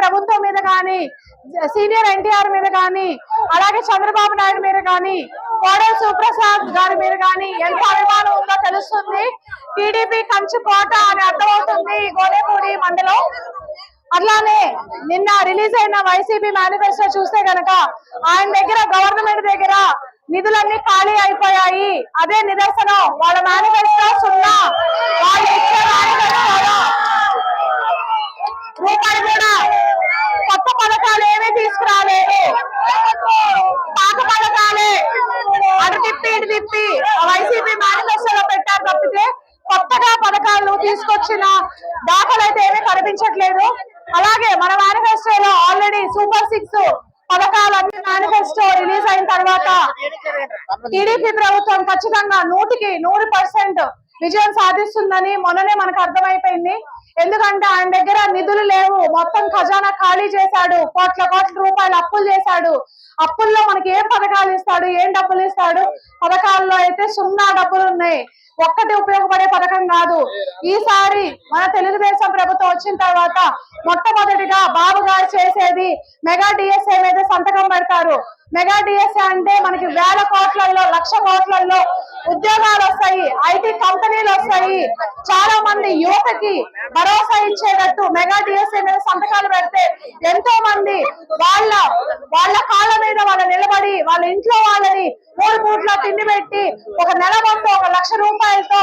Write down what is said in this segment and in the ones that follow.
ప్రభుత్వం మీద కానీ సీనియర్ ఎన్టీఆర్ మీద కానీ అలాగే చంద్రబాబు నాయుడు మీద కానీ కోడెల సుప్రసాద్ గారి మీద కానీ ఎంత అభిమానం ఉందో తెలుస్తుంది. టీడీపీ కంచు కోట అని అర్థమవుతుంది ఈ గోడేపూడి మండలం. అట్లానే నిన్న రిలీజ్ అయిన వైసీపీ మేనిఫెస్టో చూస్తే గనక ఆయన దగ్గర గవర్నమెంట్ దగ్గర నిధులన్నీ ఖాళీ అయిపోయాయి. అదే నిదర్శనం. వాళ్ళ మేనిఫెస్టో సున్నా. వాళ్ళు ఇచ్చే రూపాయి కూడా కొత్త పథకాలు ఏమీ తీసుకురాలేదు పాత పథకాలే అటు తిప్పి ఇటు తిప్పి వైసీపీ మేనిఫెస్టోలో పెట్టారు తప్పితే కొత్తగా పథకాలు తీసుకొచ్చిన దాఖలు అయితే ఏమీ కనిపించట్లేదు అలాగే మన మేనిఫెస్టోలో ఆల్రెడీ సూపర్ సిక్స్ పథకాలన్నీ మేనిఫెస్టో రిలీజ్ అయిన తర్వాత టీడీపీ ప్రభుత్వం ఖచ్చితంగా నూటికి నూరు పర్సెంట్ విజయం సాధిస్తుందని మొన్ననే మనకు అర్థమైపోయింది. ఎందుకంటే ఆయన దగ్గర నిధులు లేవు. మొత్తం ఖజానా ఖాళీ చేశాడు. కోట్ల కోట్ల రూపాయలు అప్పులు చేశాడు. అప్పుల్లో మనకి ఏం పథకాలు ఇస్తాడు? ఏం డబ్బులు ఇస్తాడు? పథకాల్లో అయితే సున్నా డబ్బులు ఉన్నాయి. ఒక్కటి ఉపయోగపడే పథకం కాదు. ఈసారి మన తెలుగుదేశం ప్రభుత్వం వచ్చిన తర్వాత మొట్టమొదటిగా బాబు గారు చేసేది మెగా డిఎస్ఏ మీద సంతకం పెడతారు. మెగా డిఎస్ఏ అంటే మనకి వేల కోట్లలో లక్ష కోట్లలో ఉద్యోగాలు వస్తాయి ఐటీ కంపెనీలు వస్తాయి. చాలా మంది యువతకి భరోసా ఇచ్చేటట్టు మెగా డిఎస్ఏ మీద సంతకాలు పెడితే ఎంతో మంది వాళ్ళ వాళ్ళ కాళ్ళ మీద వాళ్ళు నిలబడి వాళ్ళ ఇంట్లో వాళ్ళని మూడు మూట్లో తిండి పెట్టి ఒక నెల మొత్తం ఒక లక్ష రూపాయలతో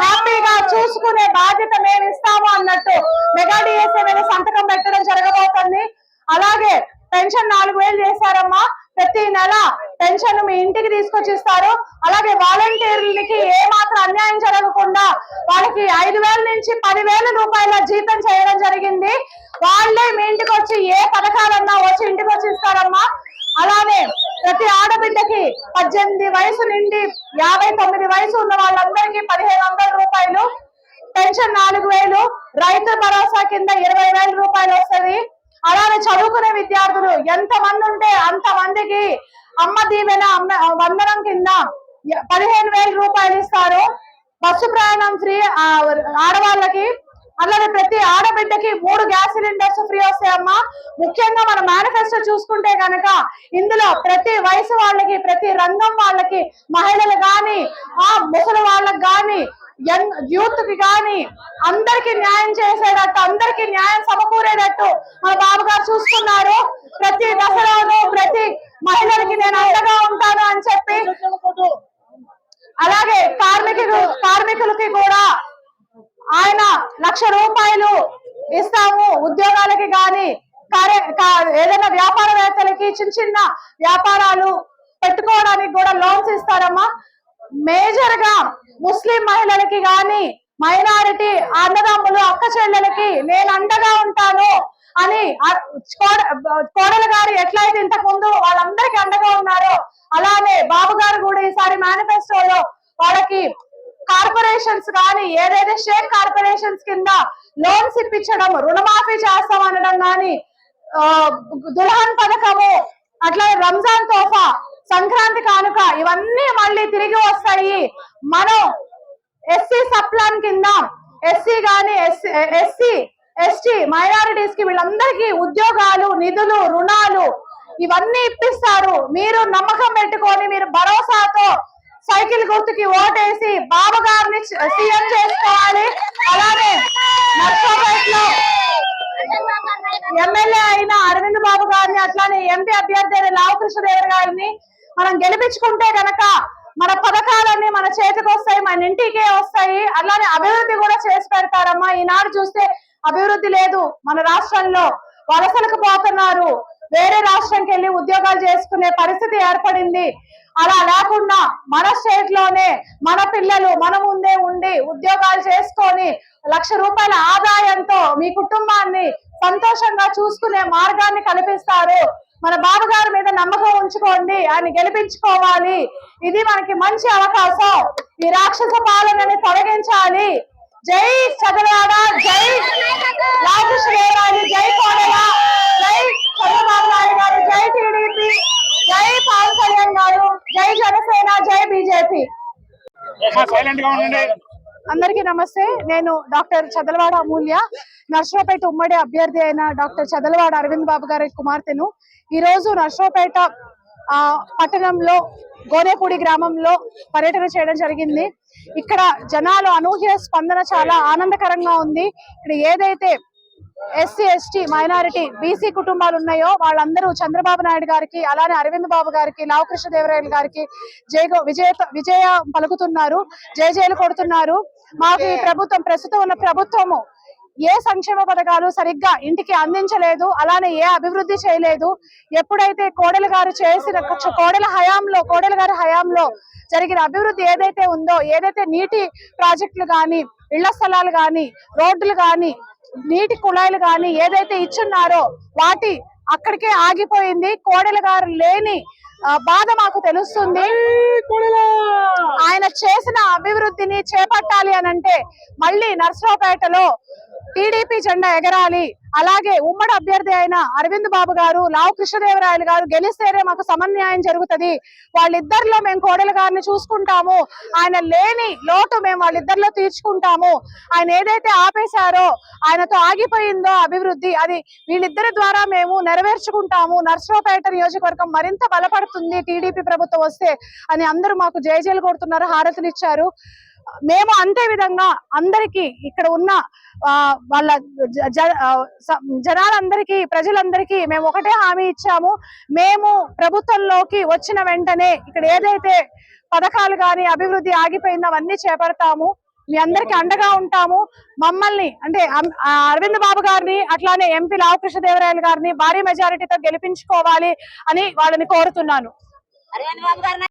హ్యాపీగా చూసుకునే బాధ్యత మేము ఇస్తాము అన్నట్టు మెగా డిఎస్ఏ మీద సంతకం పెట్టడం జరగబోతుంది. అలాగే పెన్షన్ నాలుగు వేలు చేశారమ్మా. ప్రతి నెల పెన్షన్ మీ ఇంటికి తీసుకొచ్చి ఇస్తారు అలాగే వాలంటీర్లకి ఏ మాత్రం అన్యాయం జరగకుండా వాళ్ళకి ఐదు వేల నుంచి పదివేల రూపాయల జీతం చేయడం జరిగింది. వాళ్ళే మీ ఇంటికి వచ్చి ఏ పథకాలన్నా వచ్చి ఇంటికి వచ్చి ఇస్తారమ్మా. అలానే ప్రతి ఆడబిడ్డకి పద్దెనిమిది వయసు నుండి యాభై తొమ్మిది వయసు ఉన్న వాళ్ళందరికీ పదిహేను వందల రూపాయలు పెన్షన్ నాలుగు వేలు రైతు భరోసా కింద ఇరవై వేల రూపాయలు వస్తది. అలానే చదువుకునే విద్యార్థులు ఎంత మంది ఉంటే అంత మందికి అమ్మ దీవెన అమ్మ వందనం కింద పదిహేను వేల రూపాయలు ఇస్తారు. బస్సు ప్రయాణం ఫ్రీ ఆడవాళ్ళకి అలానే ప్రతి ఆడబిడ్డకి మూడు గ్యాస్ సిలిండర్స్ ఫ్రీ వస్తాయమ్మా ముఖ్యంగా మన మేనిఫెస్టో చూసుకుంటే గనక ఇందులో ప్రతి వయసు వాళ్ళకి ప్రతి రంగం వాళ్ళకి మహిళలు గాని ఆ ముసలి వాళ్ళకి గాని యంగ్ యూత్కి గాని అందరికి న్యాయం చేసేటట్టు అందరికి న్యాయం సమకూరేటట్టు మన బాబు గారు చూస్తున్నారు. ప్రతి దసరాను ప్రతి మహిళలకి నేను అండగా ఉంటాను అని చెప్పి అలాగే కార్మికులు కార్మికులకి కూడా ఆయన లక్ష రూపాయలు ఇస్తాము ఉద్యోగాలకి గాని కార్య ఏదైనా వ్యాపారవేత్తలకి చిన్న చిన్న వ్యాపారాలు పెట్టుకోవడానికి కూడా లోన్స్ ఇస్తారమ్మా. మేజర్గా ముస్లిం మహిళలకి గాని మైనారిటీ అన్నదమ్ములు అక్క చెల్లెలకి నేను అండగా ఉంటాను అని కోడ- కోడల గారు ఎట్లయితే ఇంతకు ముందు వాళ్ళందరికీ అండగా ఉన్నారో అలానే బాబు గారు కూడా ఈసారి మేనిఫెస్టోలో వాళ్ళకి కార్పొరేషన్స్ కానీ ఏదైతే షేర్ కార్పొరేషన్స్ కింద లోన్స్ ఇప్పించడం రుణమాఫీ చేస్తాం అనడం కానీ ఆ, దుల్హన్ పథకము అట్లా రంజాన్ తోఫా సంక్రాంతి కానుక ఇవన్నీ మళ్ళీ తిరిగి వస్తాయి. మనం ఎస్సీ సప్లాన్ కింద ఎస్సీ గాని ఎస్సీ ఎస్టీ మైనారిటీస్కి వీళ్ళందరికీ ఉద్యోగాలు నిధులు రుణాలు ఇవన్నీ ఇప్పిస్తారు. మీరు నమ్మకం పెట్టుకొని మీరు భరోసాతో సైకిల్ గుర్తుకి ఓటేసి బాబు గారిని సీఎం చేసుకోవాలి. అలానే నర్సాపేట్లో ఎమ్మెల్యే అయిన అరవింద్ బాబు గారిని అట్లానే ఎంపీ అభ్యర్థి అయిన లావకృష్ణదేవర్ గారిని మనం గెలిపించుకుంటే గనక మన పథకాలన్నీ మన చేతికి వస్తాయి మన ఇంటికే వస్తాయి. అలానే అభివృద్ధి కూడా చేసి పెడతారమ్మా. ఈనాడు చూస్తే అభివృద్ధి లేదు. మన రాష్ట్రంలో వలసలకు పోతున్నారు. వేరే రాష్ట్రంకి వెళ్ళి ఉద్యోగాలు చేసుకునే పరిస్థితి ఏర్పడింది. అలా లేకుండా మన స్టేట్లోనే మన పిల్లలు మన ముందే ఉండి ఉద్యోగాలు చేసుకొని లక్ష రూపాయల ఆదాయంతో మీ కుటుంబాన్ని సంతోషంగా చూసుకునే మార్గాన్ని కల్పిస్తారు. మన బాబు గారి మీద నమ్మకం ఉంచుకోండి. ఆయన గెలిపించుకోవాలి. ఇది మనకి మంచి అవకాశం. ఈ రాక్షస పాలనని తొలగించాలి. జై చదవాడ జై రాజశ్రేయాలి జై కోడల జై చంద్రబాబు నాయుడు గారు జై టీడీపీ జై పవన్ కళ్యాణ్ గారు జై జనసేన జై బీజేపీ సైలెంట్గా ఉండండి. అందరికీ నమస్తే. నేను డాక్టర్ చదలవాడ అమూల్య నర్సరావుపేట ఉమ్మడి అభ్యర్థి అయిన డాక్టర్ చదలవాడ అరవింద్ బాబు గారి కుమార్తెను. ఈ రోజు నర్సరావుపేట పట్టణంలో గోనేపూడి గ్రామంలో పర్యటన చేయడం జరిగింది. ఇక్కడ జనాలు అనూహ్య స్పందన చాలా ఆనందకరంగా ఉంది. ఇక్కడ ఏదైతే ఎస్సీ ఎస్టీ మైనారిటీ బీసీ కుటుంబాలు ఉన్నాయో వాళ్ళందరూ చంద్రబాబు నాయుడు గారికి అలానే అరవింద్ బాబు గారికి లావకృష్ణ దేవరాయలు గారికి జయ విజయ విజయ పలుకుతున్నారు జయ జయలు కొడుతున్నారు. మాకు ఈ ప్రభుత్వం ప్రస్తుతం ఉన్న ప్రభుత్వము ఏ సంక్షేమ పథకాలు సరిగ్గా ఇంటికి అందించలేదు అలానే ఏ అభివృద్ధి చేయలేదు. ఎప్పుడైతే కోడెల గారు చేసిన కోడెల హయాంలో కోడెల గారి హయాంలో జరిగిన అభివృద్ధి ఏదైతే ఉందో ఏదైతే నీటి ప్రాజెక్టులు గాని ఇళ్ళ స్థలాలు గాని రోడ్లు గాని నీటి కుళాయిలు గాని ఏదైతే ఇచ్చున్నారో వాటి అక్కడికే ఆగిపోయింది. కోడెల గారు లేని బాధ మాకు తెలుస్తుంది. ఆయన చేసిన అభివృద్ధిని చేపట్టాలి అని అంటే మళ్ళీ నర్సరావుపేటలో టీడీపీ జెండా ఎగరాలి. అలాగే ఉమ్మడి అభ్యర్థి అయిన అరవింద్ బాబు గారు లావు కృష్ణదేవరాయలు గారు గెలిస్తేనే మాకు సమన్యాయం జరుగుతుంది. వాళ్ళిద్దరిలో మేము కోడెల గారిని చూసుకుంటాము. ఆయన లేని లోటు మేము వాళ్ళిద్దరిలో తీర్చుకుంటాము. ఆయన ఏదైతే ఆపేశారో ఆయనతో ఆగిపోయిందో అభివృద్ధి అది వీళ్ళిద్దరి ద్వారా మేము నెరవేర్చుకుంటాము. నర్సరావుపేట నియోజకవర్గం మరింత బలపడుతుంది టీడీపీ ప్రభుత్వం వస్తే అని అందరూ మాకు జయజేలు కొడుతున్నారు హారతులు ఇచ్చారు. మేము అంతే విధంగా అందరికీ ఇక్కడ ఉన్న వాళ్ళ జనాలందరికీ ప్రజలందరికీ మేము ఒకటే హామీ ఇచ్చాము. మేము ప్రభుత్వంలోకి వచ్చిన వెంటనే ఇక్కడ ఏదైతే పథకాలు కానీ అభివృద్ధి ఆగిపోయిందో అవన్నీ చేపడతాము. మీ అందరికి అండగా ఉంటాము. మమ్మల్ని అంటే అరవింద్ బాబు గారిని అట్లానే ఎంపీ లావకృష్ణదేవరాయలు గారిని భారీ మెజారిటీతో గెలిపించుకోవాలి అని వాళ్ళని కోరుతున్నాను.